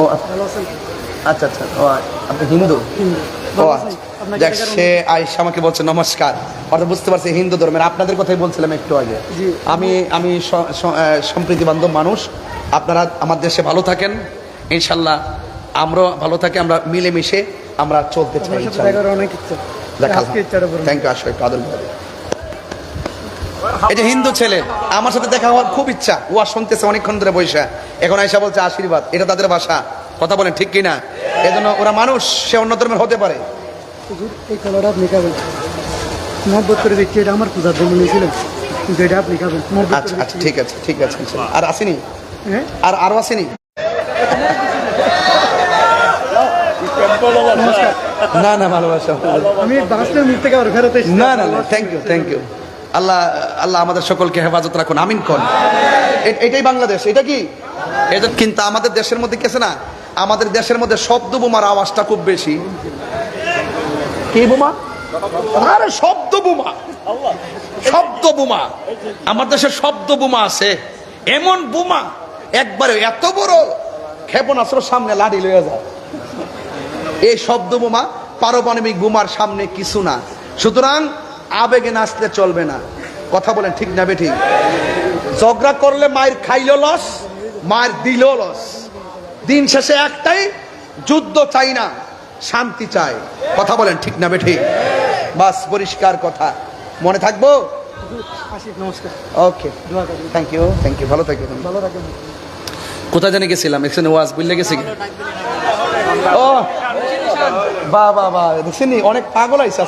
ও আচ্ছা। আচ্ছা আচ্ছা। ও আপনি হিন্দু? ও আচ্ছা। সে আয়সা আমাকে বলছে নমস্কার। অর্থাৎ বুঝতে পারছি হিন্দু ধর্মের। আপনাদের কথাই বলছিলাম একটু আগে। জি। আমি আমি সম্প্রীতি বান্ধব মানুষ। আপনারা আমার দেশে ভালো থাকেন। ইনশাল্লাহ আমরাও ভালো থাকি আমরা মিলেমিশে আমরা চলতে চাই থ্যাংক ইউ আসো একটু আদর এই যে হিন্দু ছেলে আমার সাথে দেখা হওয়ার খুব ইচ্ছা। ও আর শুনতেছে অনেকক্ষণ ধরে বৈশা এখন আয়সা বলছে আশীর্বাদ এটা তাদের ভাষা। কথা বলেন ঠিক কিনা? এজন্য ওরা মানুষ সে অন্য ধর্মের হতে পারে। এই কালারটা আপনি খাবেন। মহব্বত করে দেখছি এটা আমার পূজার জন্য নিয়েছিলেন। কিন্তু এটা আপনি খাবেন। আচ্ছা আচ্ছা ঠিক আছে ঠিক আছে আর আসেনি? হ্যাঁ? আর আরও আসেনি? না না ভালোবাসা। আমি বাসের মুখ থেকে আর ফেরত না না thank you thank you Allah Allah আমাদের সকলকে হেফাজত রাখুন, আমিন কন। এটাই বাংলাদেশ, এটা কি? এটা কিন্তু আমাদের দেশের মধ্যে কেছে না? আমাদের দেশের মধ্যে শব্দ বোমার আওয়াজটা খুব বেশি। কি বোমা? আরে, শব্দ বোমা। শব্দ বোমা। আমার দেশে শব্দ বোমা আছে। এমন বোমা, একবারে এত বড় ক্ষেপণাস্ত্র সামনে লাঠি লয়ে যায়। এই শব্দ বোমা পারমাণবিক বোমার সামনে কিছু না। সুতরাং আবেগে নাচলে চলবে না। কথা বলেন ঠিক না বেঠিক? ঝগড়া করলে মায়ের খাইলো লস মায়ের দিল লস। দিন শেষে একটাই যুদ্ধ চাই না শান্তি চাই। কথা বলেন ঠিক না বেঠিক? বাস পরিষ্কার কথা। মনে থাকব? নমস্কার। Okay. Thank you thank you ভালো থাকবেন। ভালো কোথায় জানি গেছিলাম এখানে ওয়াজ বুঝলে গেছি? ও বা বা বা দেখছেন অনেক পাগল আইসা